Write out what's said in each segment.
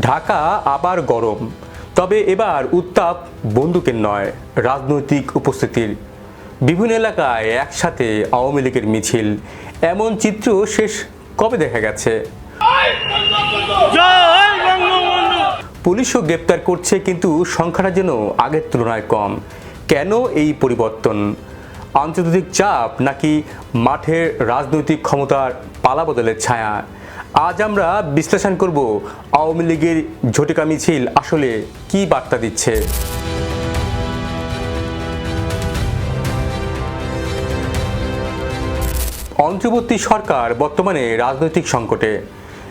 ঢাকা আবার গরম। তবে এবার উত্তাপ বন্দুকের নয়, রাজনৈতিক উপস্থিতির। বিভিন্ন এলাকায় একসাথে আওয়ামী লীগের মিছিল। এমন চিত্র শেষ কবে দেখা গেছে? পুলিশও গ্রেপ্তার করছে, কিন্তু সংখ্যাটা যেন আগের তুলনায় কম। কেন এই পরিবর্তন? আন্তর্জাতিক চাপ নাকি মাঠের রাজনৈতিক ক্ষমতার পালা বদলের ছায়া? আজ আমরা বিশ্লেষণ করব আওয়ামী লীগের ঝটিকা মিছিল আসলে কি বার্তা দিচ্ছে? অন্তর্বর্তী সরকার বর্তমানে রাজনৈতিক সংকটে।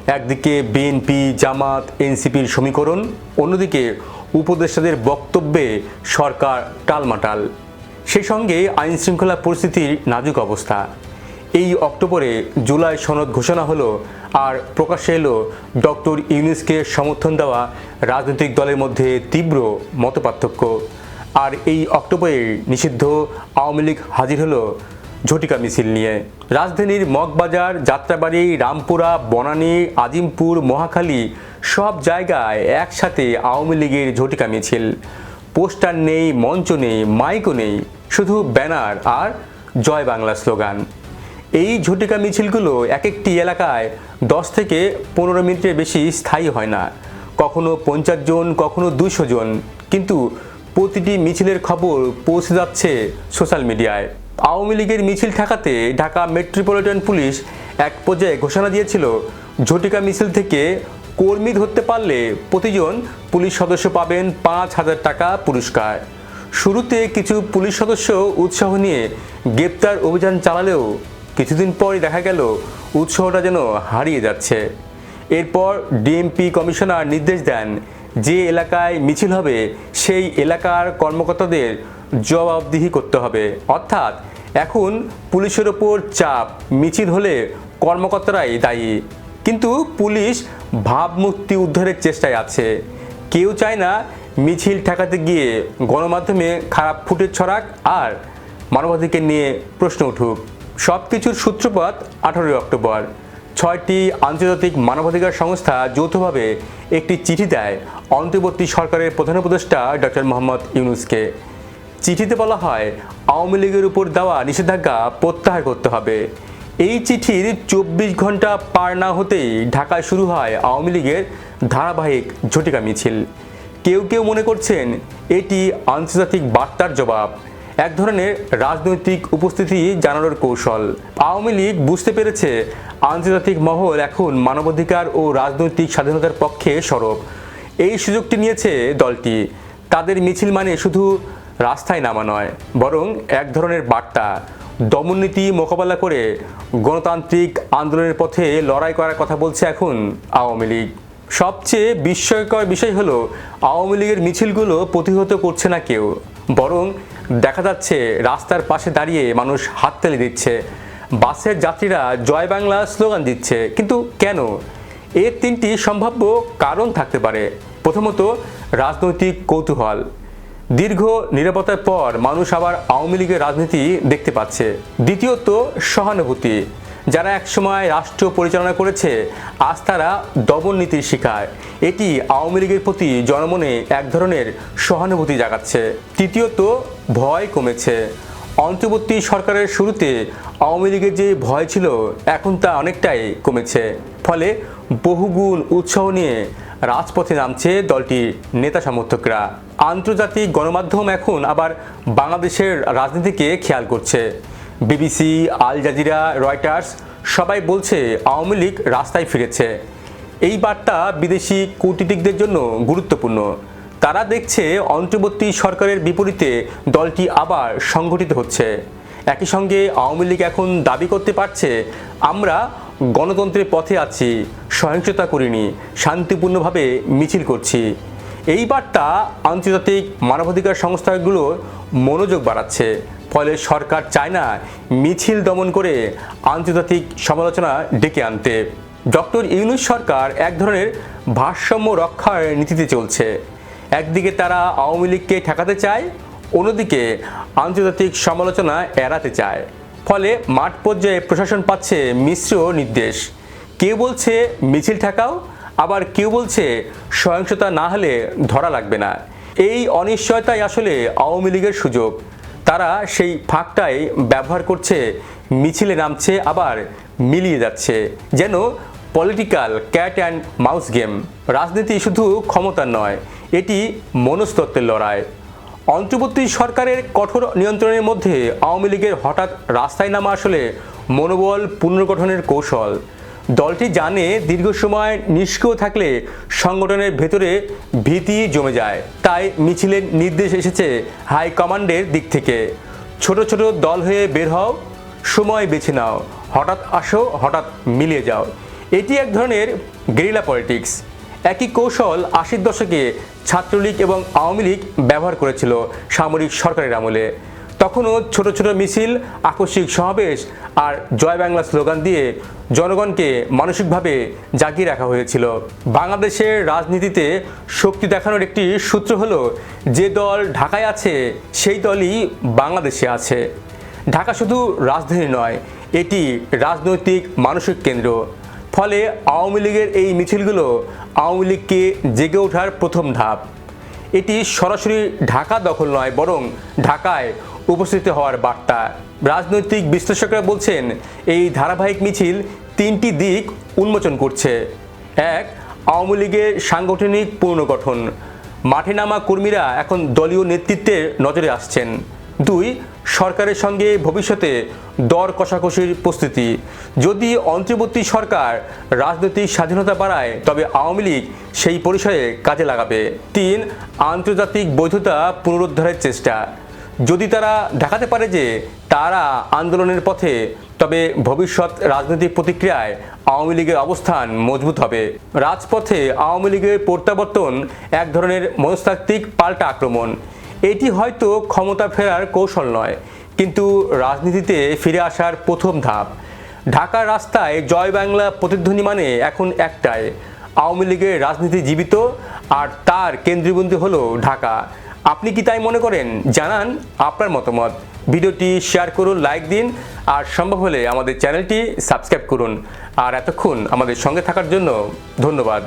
একদিকে বিএনপি, জামাত, এনসিপির সমীকরণ, অন্যদিকে উপদেষ্টাদের বক্তব্যে সরকার টালমাটাল। সেই সঙ্গে আইন শৃঙ্খলা পরিস্থিতির নাজুক অবস্থা। এই অক্টোবরে জুলাই সনদ ঘোষণা হলো আর প্রকাশ্যে এলো ডক্টর ইউনুসকে সমর্থন দেওয়া রাজনৈতিক দলের মধ্যে তীব্র মতপার্থক্য। আর এই অক্টোবরে নিষিদ্ধ আওয়ামী লীগ হাজির হলো ঝটিকা মিছিল নিয়ে। রাজধানীর মগবাজার, যাত্রাবাড়ি, রামপুরা, বনানী, আজিমপুর, মহাখালী সব জায়গায় একসাথে আওয়ামী লীগের ঝটিকা মিছিল। পোস্টার নেই, মঞ্চ নেই, মাইকও নেই, শুধু ব্যানার আর জয় বাংলা স্লোগান। এই ঝটিকা মিছিলগুলো এক একটি এলাকায় দশ থেকে পনেরো মিনিটের বেশি স্থায়ী হয় না। কখনো পঞ্চাশ জন, কখনো দুশো জন। কিন্তু প্রতিটি মিছিলের খবর পৌঁছে যাচ্ছে সোশ্যাল মিডিয়ায়। আওয়ামী লীগের মিছিল ঠেকাতে ঢাকা মেট্রোপলিটন পুলিশ এক পর্যায়ে ঘোষণা দিয়েছিল, ঝটিকা মিছিল থেকে কর্মী ধরতে পারলে প্রতিজন পুলিশ সদস্য পাবেন পাঁচ হাজার টাকা পুরস্কার। শুরুতে কিছু পুলিশ সদস্য উৎসাহ নিয়ে গ্রেপ্তার অভিযান চালালেও কিছুদিন পরই দেখা গেল উৎসাহটা যেন হারিয়ে যাচ্ছে। এরপর ডিএমপি কমিশনার নির্দেশ দেন, যে এলাকায় মিছিল হবে, সেই এলাকার কর্মকর্তাদের জবাবদিহি করতে হবে। অর্থাৎ এখন পুলিশের ওপর চাপ, মিছিল হলে কর্মকর্তারাই দায়ী। কিন্তু পুলিশ ভাবমূর্তি উদ্ধারের চেষ্টায় আছে। কেউ চায় না মিছিল ঠেকাতে গিয়ে গণমাধ্যমে খারাপ ফুটেজ ছড়াক আর মানবাধিকার নিয়ে প্রশ্ন উঠুক। সব কিছুর সূত্রপাত আঠারোই অক্টোবর। ছয়টি আন্তর্জাতিক মানবাধিকার সংস্থা যৌথভাবে একটি চিঠি দেয় অন্তর্বর্তী সরকারের প্রধান উপদেষ্টা ডক্টর মোহাম্মদ ইউনুসকে। চিঠিতে বলা হয়, আওয়ামী লীগের উপর দেওয়া নিষেধাজ্ঞা প্রত্যাহার করতে হবে। এই চিঠির চব্বিশ ঘণ্টা পার না হতেই ঢাকায় শুরু হয় আওয়ামী লীগের ধারাবাহিক ঝটিকা মিছিল। কেউ কেউ মনে করছেন, এটি আন্তর্জাতিক বার্তার জবাব। এক ধরনের রাজনৈতিক উপস্থিতি জানানোর কৌশল। আওয়ামী লীগ বুঝতে পেরেছে আন্তর্জাতিক মহল এখন মানবাধিকার ও রাজনৈতিক স্বাধীনতার পক্ষে সরব। এই সুযোগটি নিয়েছে দলটি। তাদের মিছিল মানে শুধু রাস্তায় নামা নয়, বরং এক ধরনের বার্তা। দমননীতি মোকাবেলা করে গণতান্ত্রিক আন্দোলনের পথে লড়াই করার কথা বলছে এখন আওয়ামী লীগ। সবচেয়ে বিস্ময়কর বিষয় হলো, আওয়ামী লীগের মিছিলগুলো প্রতিহত করছে না কেউ, বরং দেখা যাচ্ছে রাস্তার পাশে দাঁড়িয়ে মানুষ হাততালি দিচ্ছে। বাসের যাত্রীরা জয় বাংলা স্লোগান দিচ্ছে। কিন্তু কেন? এর তিনটি সম্ভাব্য কারণ থাকতে পারে। প্রথমত, রাজনৈতিক কৌতূহল। দীর্ঘ নিরাপত্তার পর মানুষ আবার আওয়ামী লীগের রাজনীতি দেখতে পাচ্ছে। দ্বিতীয়ত, সহানুভূতি। যারা একসময় রাষ্ট্র পরিচালনা করেছে, আজ তারা দমন নীতির শিকার। এটি আওয়ামী লীগের প্রতি জনমনে এক ধরনের সহানুভূতি জাগাচ্ছে। তৃতীয়ত ভয় কমেছে। অন্তর্বর্তী সরকারের শুরুতে আওয়ামী লীগের যে ভয় ছিল, এখন তা অনেকটাই কমেছে। ফলে বহুগুণ উৎসাহ নিয়ে রাজপথে নামছে দলটির নেতা সমর্থকরা। আন্তর্জাতিক গণমাধ্যম এখন আবার বাংলাদেশের রাজনীতিকে খেয়াল করছে। বিবিসি, আল জাজিরা, রয়টার্স সবাই বলছে আওয়ামী লীগ রাস্তায় ফিরেছে। এই বার্তা বিদেশি কূটনীতিকদের জন্য গুরুত্বপূর্ণ। তারা দেখছে অন্তর্বর্তী সরকারের বিপরীতে দলটি আবার সংগঠিত হচ্ছে। একই সঙ্গে আওয়ামী লীগ এখন দাবি করতে পারছে, আমরা গণতন্ত্রের পথে আছি, সহিংসতা করিনি, শান্তিপূর্ণভাবে মিছিল করছি। এই বার্তা আন্তর্জাতিক মানবাধিকার সংস্থাগুলোর মনোযোগ বাড়াচ্ছে, ফলে সরকার চায় না মিছিল দমন করে আন্তর্জাতিক সমালোচনা ডেকে আনতে। ডক্টর ইউনুস সরকার এক ধরনের ভারসাম্য রক্ষার নীতিতে চলছে। একদিকে তারা আওয়ামী লীগকে ঠেকাতে চায়, অন্যদিকে আন্তর্জাতিক সমালোচনা এড়াতে চায়। ফলে মাঠ পর্যায়ে প্রশাসন পাচ্ছে মিশ্র নির্দেশ। কেউ বলছে মিছিল ঠেকাও, আবার কেউ বলছে সহিংসতা না হলে ধরা লাগবে না। এই অনিশ্চয়তাই আসলে আওয়ামী লীগের সুযোগ। তারা সেই ফাঁকটাই ব্যবহার করছে, মিছিলে নামছে, আবার মিলিয়ে যাচ্ছে। যেন political cat and mouse game. রাজনীতি শুধু ক্ষমতার নয় এটি মনস্তত্ত্বের লড়াই। অন্তর্বর্তী সরকারের কঠোর নিয়ন্ত্রণের মধ্যে আওয়ামী লীগের হঠাৎ রাস্তায় নামা আসলে মনোবল পুনর্গঠনের কৌশল। দলটি জানে দীর্ঘ সময় নিষ্ক্রিয় থাকলে সংগঠনের ভেতরে ভীতি জমে যায়। তাই মিছিলের নির্দেশ এসেছে হাইকমান্ডের দিক থেকে। ছোট ছোট দল হয়ে বের হও, সময় বেছে নাও, হঠাৎ আসো, হঠাৎ মিলিয়ে যাও। এটি এক ধরনের গেরিলা পলিটিক্স। একই কৌশল আশির দশকে ছাত্রলীগ এবং আওয়ামী লীগ ব্যবহার করেছিল সামরিক সরকারের আমলে। তখনও ছোট ছোট মিছিল, আকস্মিক সমাবেশ আর জয় বাংলা স্লোগান দিয়ে জনগণকে মানসিকভাবে জাগিয়ে রাখা হয়েছিল। বাংলাদেশের রাজনীতিতে শক্তি দেখানোর একটি সূত্র হলো, যে দল ঢাকায় আছে, সেই দলই বাংলাদেশে আছে। ঢাকা শুধু রাজধানী নয়, এটি রাজনৈতিক, মানসিক কেন্দ্র। ফলে আওয়ামী লীগের এই মিছিলগুলো আওয়ামী লীগকে জেগে ওঠার প্রথম ধাপ। এটি সরাসরি ঢাকা দখল নয়, বরং ঢাকায় উপস্থিত হওয়ার বার্তা। রাজনৈতিক বিশ্লেষকরা বলছেন, এই ধারাবাহিক মিছিল তিনটি দিক উন্মোচন করছে। এক, আওয়ামী লীগের সাংগঠনিক পুনর্গঠন। মাঠে নামা কর্মীরা এখন দলীয় নেতৃত্বের নজরে আসছেন। দুই সরকারের সঙ্গে ভবিষ্যতে দর কষাকষির প্রস্তুতি। যদি অন্তর্বর্তী সরকার রাজনৈতিক স্বাধীনতা বাড়ায়, তবে আওয়ামী লীগ সেই পরিসরে কাজে লাগাবে। তিন, আন্তর্জাতিক বৈধতা পুনরুদ্ধারের চেষ্টা। যদি তারা দেখাতে পারে যে তারা আন্দোলনের পথে, তবে ভবিষ্যৎ রাজনৈতিক প্রতিক্রিয়ায় আওয়ামী লীগের অবস্থান মজবুত হবে। রাজপথে আওয়ামী লীগের প্রত্যাবর্তন এক ধরনের মনস্তাত্ত্বিক পাল্টা আক্রমণ। এটি হয়তো ক্ষমতা ফেরার কৌশল নয়, কিন্তু রাজনীতিতে ফিরে আসার প্রথম ধাপ। ঢাকার রাস্তায় জয় বাংলা প্রতিধ্বনি মানে এখন একটাই, আওয়ামী লীগের রাজনীতি জীবিত আর তার কেন্দ্রবিন্দু হলো ঢাকা। আপনি কি তাই মনে করেন? জানান আপনার মতামত। ভিডিওটি শেয়ার করুন, লাইক দিন আর সম্ভব হলে আমাদের চ্যানেলটি সাবস্ক্রাইব করুন। আর এতক্ষণ আমাদের সঙ্গে থাকার জন্য ধন্যবাদ।